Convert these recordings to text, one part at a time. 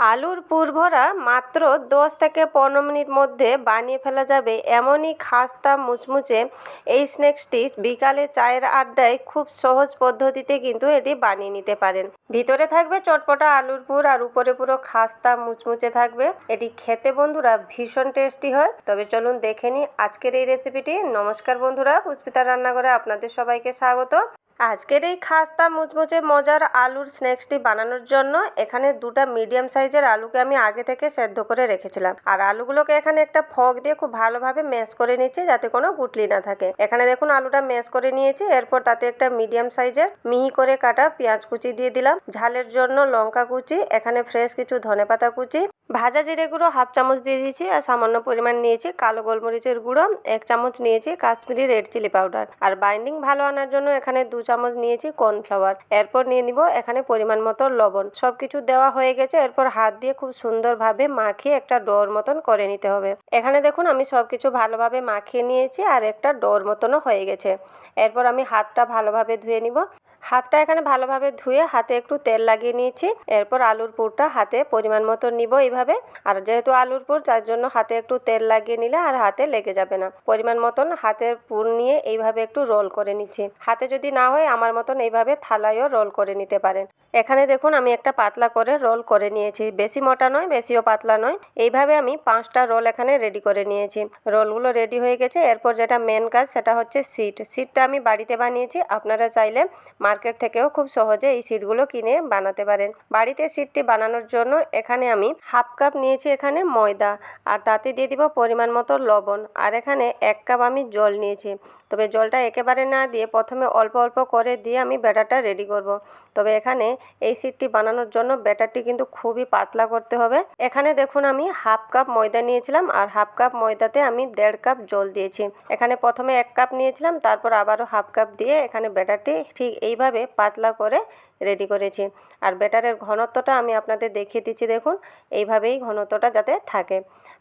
আলুর পুর ভরা মাত্র দশ থেকে পনেরো মিনিট মধ্যে বানিয়ে ফেলা যাবে। এমনই খাস্তা মুচমুচে এই স্ন্যাক্সটি বিকালে চায়ের আড্ডায় খুব সহজ পদ্ধতিতে কিন্তু এটি বানিয়ে নিতে পারেন। ভিতরে থাকবে চটপটা আলুর পুর আর উপরে পুরো খাস্তা মুচমুচে থাকবে। এটি খেতে বন্ধুরা ভীষণ টেস্টি হয়। তবে চলুন দেখে নিই আজকের এই রেসিপিটি নমস্কার বন্ধুরা পুষ্পিতা রান্নাঘরে আপনাদের সবাইকে স্বাগত। আজকের এই খাস্তা মুচমুচে মজার আলুর স্ন্যাক্সটি বানানোর জন্য এখানে দুটা মিডিয়াম সাইজের আলুকে আমি আগে থেকে সেদ্ধ করে রেখেছিলাম। আর আলুগুলোকে এখানে একটা ফক দিয়ে খুব ভালোভাবে ম্যাশ করে নিচ্ছি যাতে কোনো গুটলি না থাকে। এখানে দেখুন আলুটা ম্যাশ করে নিয়েছি, এরপর তাতে একটা মিডিয়াম সাইজের মিহি করে কাটা পেঁয়াজ কুচি দিয়ে দিলাম, ঝালের জন্য লঙ্কা কুচি, এখানে ফ্রেশ কিছু ধনেপাতা কুচি ভাজা জিরে গুঁড়ো হাফ চামচ দিয়ে দিয়েছি আর সামান্য পরিমাণ নিয়েছি কালো গোলমরিচের গুঁড়ো, এক চামচ নিয়েছি কাশ্মীরি রেড চিলি পাউডার আর বাইন্ডিং ভালো আনার জন্য এখানে দু চামচ নিয়েছি কর্নফ্লাওয়ার। এরপর নিয়ে নিব এখানে পরিমাণ মতো লবণ। সব কিছু দেওয়া হয়ে গেছে, এরপর হাত দিয়ে খুব সুন্দরভাবে মাখিয়ে একটা ডোর মতন করে নিতে হবে। এখানে দেখুন আমি সব কিছু ভালোভাবে মাখিয়ে নিয়েছি আর একটা ডোর মতনও হয়ে গেছে। এরপর আমি হাতটা ভালোভাবে ধুয়ে নিব। হাতটা এখানে ভালোভাবে ধুয়ে হাতে একটু তেল লাগিয়ে নিয়েছি। এরপর আলুর পুরটা হাতে পরিমাণ মতো নিব এইভাবে। আর যেহেতু আলুর পুর, তার জন্য হাতে একটু তেল লাগিয়ে নিলে আর হাতে লেগে যাবে না। পরিমাণ মতন হাতের পুর নিয়ে এইভাবে একটু রোল করে নিচ্ছি। হাতে যদি না হয়, আমার মতন এইভাবে থালায়ও রোল করে নিতে পারেন। এখানে দেখুন, আমি একটা পাতলা করে রোল করে নিয়েছি। বেশি মোটা নয়, বেশিও পাতলা নয়। এইভাবে আমি পাঁচটা রোল এখানে রেডি করে নিয়েছি। রোলগুলো রেডি হয়ে গেছে। এরপর যেটা মেন কাজ, সেটা হচ্ছে সিট। সিটটা আমি বাড়িতে বানিয়েছি। আপনারা চাইলে মার্কেট থেকেও খুব সহজে এই সিটগুলো কিনে বানাতে পারেন। বাড়িতে সিটটি বানানোর জন্য এখানে আমি হাফ কাপ নিয়েছি এখানে ময়দা, আর তাতে দিয়ে দিব পরিমাণ মতো লবণ। আর এখানে এক কাপ আমি জল নিয়েছি। তবে জলটা একেবারে না দিয়ে প্রথমে অল্প অল্প করে দিয়ে আমি ব্যাটারটা রেডি করব। তবে এখানে এই সিটটি বানানোর জন্য ব্যাটারটি কিন্তু খুবই পাতলা করতে হবে। এখানে দেখুন আমি হাফ কাপ ময়দা নিয়েছিলাম, আর হাফ কাপ ময়দাতে আমি দেড় কাপ জল দিয়েছি। এখানে প্রথমে এক কাপ নিয়েছিলাম, তারপর আবারও হাফ কাপ দিয়ে এখানে ব্যাটারটি ঠিক এইভাবে পাতলা করে রেডি করেছি। আর ব্যাটারের ঘনত্বটা আমি আপনাদের দেখিয়ে দিচ্ছি, দেখুন। এইভাবেই ঘনত্বটা যাতে থাকে।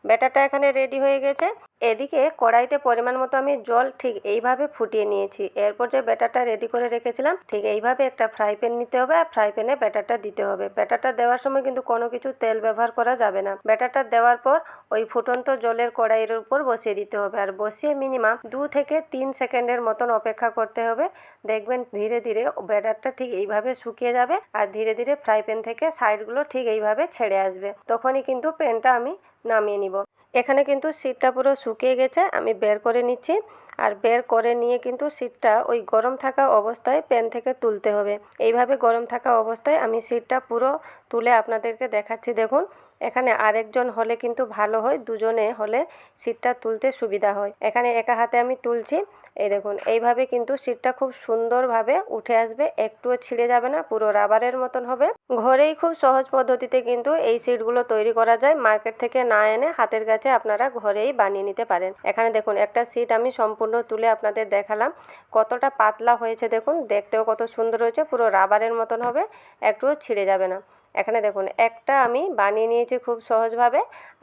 ব্যাটারটা এখানে রেডি হয়ে গেছে। এদিকে কড়াইতে পরিমাণ মতো আমি জল ঠিক এইভাবে ফুটিয়ে নিয়েছি। এরপর যে ব্যাটারটা রেডি করে রেখেছিলাম, ঠিক এইভাবে একটা ফ্রাই প্যান নিতে হবে আর ফ্রাই প্যানে ব্যাটারটা দিতে হবে। ব্যাটারটা দেওয়ার সময় কিন্তু কোনো কিছু তেল ব্যবহার করা যাবে না। ব্যাটারটা দেওয়ার পর ওই ফুটন্ত জলের কড়াইয়ের উপর বসিয়ে দিতে হবে। আর বসিয়ে মিনিমাম দু থেকে তিন সেকেন্ডের মতন অপেক্ষা করতে হবে। দেখবেন ধীরে ধীরে ব্যাটারটা ঠিক এইভাবে শুকিয়ে যাবে আর ধীরে ধীরে ফ্রাই প্যান থেকে সাইডগুলো ঠিক এইভাবে ছেড়ে আসবে। তখনই কিন্তু প্যানটা আমি নামিয়ে নিব। এখানে কিন্তু সিটটা পুরো শুকিয়ে গেছে, আমি বের করে নিচ্ছি। আর বের করে নিয়ে কিন্তু সিটটা ওই গরম থাকা অবস্থায় প্যান থেকে তুলতে হবে। এইভাবে গরম থাকা অবস্থায় আমি সিটটা পুরো তুলে আপনাদেরকে দেখাচ্ছি। দেখুন, এখানে আরেকজন হলে কিন্তু ভালো হয়, দুজনে হলে সিটটা তুলতে সুবিধা হয়। এখানে একা হাতে আমি তুলছি। এই দেখুন, এইভাবে কিন্তু সিটটা খুব সুন্দরভাবে উঠে আসবে, একটুও ছিঁড়ে যাবে না, পুরো রাবারের মতন হবে। ঘরেই খুব সহজ পদ্ধতিতে কিন্তু এই সিটগুলো তৈরি করা যায়, মার্কেট থেকে না এনে হাতের কাছে আপনারা ঘরেই বানিয়ে নিতে পারেন। এখানে দেখুন, একটা সিট আমি সম্পূর্ণ তুলে আপনাদের দেখালাম, কতটা পাতলা হয়েছে দেখুন, দেখতেও কত সুন্দর হয়েছে, পুরো রাবারের মতন হবে, একটুও ছিঁড়ে যাবে না। এখানে দেখুন, একটা আমি বানিয়ে নিয়েছি খুব সহজভাবে।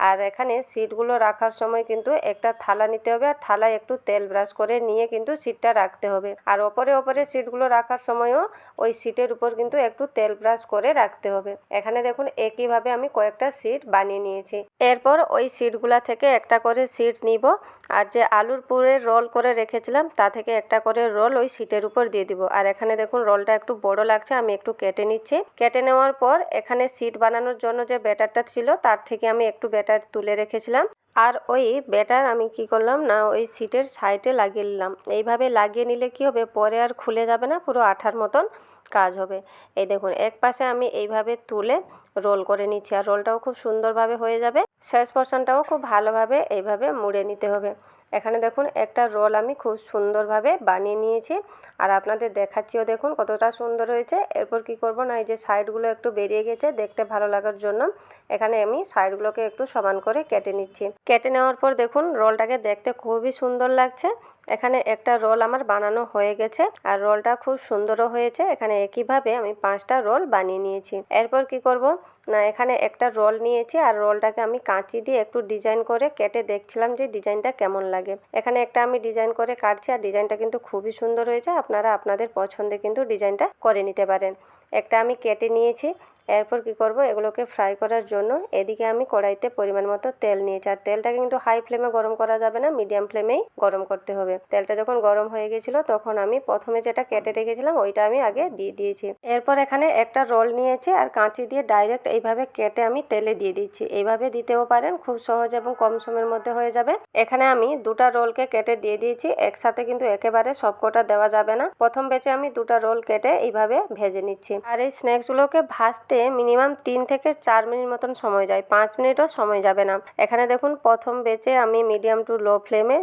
আর এখানে সিটগুলো রাখার সময় কিন্তু একটা থালা নিতে হবে, আর থালায় একটু তেল ব্রাশ করে নিয়ে কিন্তু সিটটা রাখতে হবে। আর ওপরে ওপরে সিটগুলো রাখার সময়ও ওই সিটের উপর কিন্তু একটু তেল ব্রাশ করে রাখতে হবে। এখানে দেখুন, একইভাবে আমি কয়েকটা সিট বানিয়ে নিয়েছি। এরপর ওই সিটগুলা থেকে একটা করে সিট নিব। আর যে আলুর পুরের রোল করে রেখেছিলাম, তা থেকে একটা করে রোল ওই সিটের উপর দিয়ে দিব। আর এখানে দেখুন রোলটা একটু বড় লাগছে, আমি একটু কেটে নিচ্ছি। কেটে নেওয়ার পর এখানে সিট বানানোর জন্য যে ব্যাটারটা ছিল, তার থেকে আমি একটু ব্যাটার তুলে রেখেছিলাম। আর ওই ব্যাটার আমি কি করলাম না, ওই সিটের সাইডে লাগিয়ে নিলাম। এইভাবে লাগিয়ে নিলে কি হবে, পরে আর খুলে যাবে না, পুরো আঠার মতন কাজ হবে। এই দেখুন, এক পাশে আমি এইভাবে তুলে রোল করে নিচ্ছি। আর রোলটাও খুব সুন্দরভাবে হয়ে যাবে। শেষ পোর্শনটাও খুব ভালোভাবে এইভাবে মুড়ে নিতে হবে। এখানে দেখুন, একটা রোল আমি খুব সুন্দরভাবে বানিয়ে নিয়েছি। আর আপনাদের দেখাচ্ছিও দেখুন কতটা সুন্দর হয়েছে। এরপর কি করব না, এই যে সাইডগুলো একটু বেরিয়ে গেছে দেখতে ভালো লাগার জন্য। এখানে আমি সাইডগুলোকে একটু সমান করে কেটে নিচ্ছি। কেটে নেওয়ার পর দেখুন, রোলটাকে দেখতে খুবই সুন্দর লাগছে। এখানে একটা রোল আমার বানানো হয়ে গেছে। আর রোলটা খুব সুন্দরও হয়েছে। এখানে একইভাবে আমি পাঁচটা রোল বানিয়ে নিয়েছি। এরপর কি করব না, এখানে একটা রোল নিয়েছি আর রোলটাকে আমি কাঁচি দিয়ে একটু ডিজাইন করে কেটে দেখছিলাম যে ডিজাইনটা কেমন লাগে। এখানে একটা আমি ডিজাইন করে কাটছি আর ডিজাইনটা কিন্তু খুবই সুন্দর হয়েছে, আপনারা আপনাদের পছন্দে কিন্তু ডিজাইনটা করে নিতে পারেন। একটা আমি কেটে নিয়েছি, এরপর কি করব, এগুলোকে ফ্রাই করার জন্য এদিকে আমি কড়াইতে পরিমাণ মতো তেল নিয়েছি আর তেলটাকে কিন্তু হাই ফ্লেমে গরম করা যাবে না, মিডিয়াম ফ্লেমেই গরম করতে হবে। তেলটা যখন গরম হয়ে গেছিল তখন আমি প্রথমে যেটা কেটে রেখেছিলাম ওইটা আমি আগে দিয়ে দিয়েছি। এরপর এখানে একটা রোল নিয়েছি আর কাঁচি দিয়ে ডাইরেক্ট এইভাবে কেটে আমি তেলে দিয়ে দিচ্ছি। এইভাবে দিতেও পারেন, খুব সহজ এবং কম সময়ের মধ্যে হয়ে যাবে। এখানে আমি দুটা রোলকে কেটে দিয়ে দিয়েছি। একসাথে কিন্তু একেবারে সবকটা দেওয়া যাবে না। প্রথম বেচে আমি দুটা রোল কেটে এইভাবে ভেজে নিচ্ছি। আর এই স্ন্যাক্সগুলোকে ভাজতে মিনিমাম তিন থেকে চার মিনিট মতন সময় যায়। পাঁচ মিনিটও সময় যাবে না। এখানে দেখুন, প্রথম বেচে আমি মিডিয়াম টু লো ফ্লেমে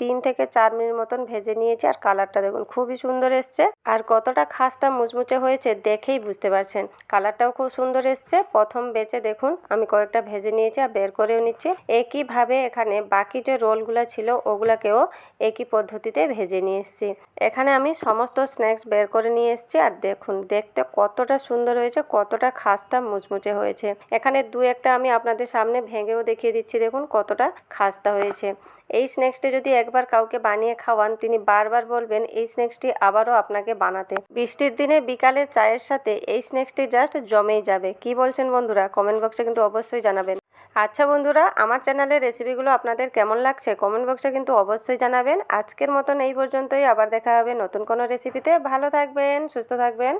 তিন থেকে চার মিনিট মতন ভেজে নিয়েছি। আর কালারটা দেখুন, খুবই সুন্দর এসছে। আর কতটা খাস্তা মুচমুচে হয়েছে দেখেই বুঝতে পারছেন। কালারটাও খুব সুন্দর এসছে। প্রথম বেচে দেখুন, আমি কয়েকটা ভেজে নিয়েছি আর বের করেও নিচ্ছি। একইভাবে এখানে বাকি যে রোলগুলো ছিল, ওগুলাকেও একই পদ্ধতিতে ভেজে নিয়ে এসেছি। এখানে আমি সমস্ত স্ন্যাক্স বের করে নিয়ে এসেছি। আর দেখুন, দেখতে কতটা সুন্দর হয়েছে, কতটা খাস্তা মুচমুচে হয়েছে। এখানে দু একটা আমি আপনাদের সামনে ভেঙেও দেখিয়ে দিচ্ছি। দেখুন, কতটা খাস্তা হয়েছে। এই স্ন্যাক্সটি যদি একবার কাউকে বানিয়ে খাওয়ান, তিনি বারবার বলবেন, এই স্ন্যাক্সটি আবারও আপনাকে বানাতে। বৃষ্টির দিনে বিকালে চায়ের সাথে এই স্ন্যাক্সটি জাস্ট জমেই যাবে। কি বলছেন বন্ধুরা? কমেন্ট বক্সে কিন্তু অবশ্যই জানাবেন। আচ্ছা বন্ধুরা, আমার চ্যানেলের রেসিপিগুলো আপনাদের কেমন লাগছে কমেন্ট বক্সে কিন্তু অবশ্যই জানাবেন। আজকের মতন এই পর্যন্তই, আবার দেখা হবে নতুন কোনো রেসিপিতে ভালো থাকবেন, সুস্থ থাকবেন।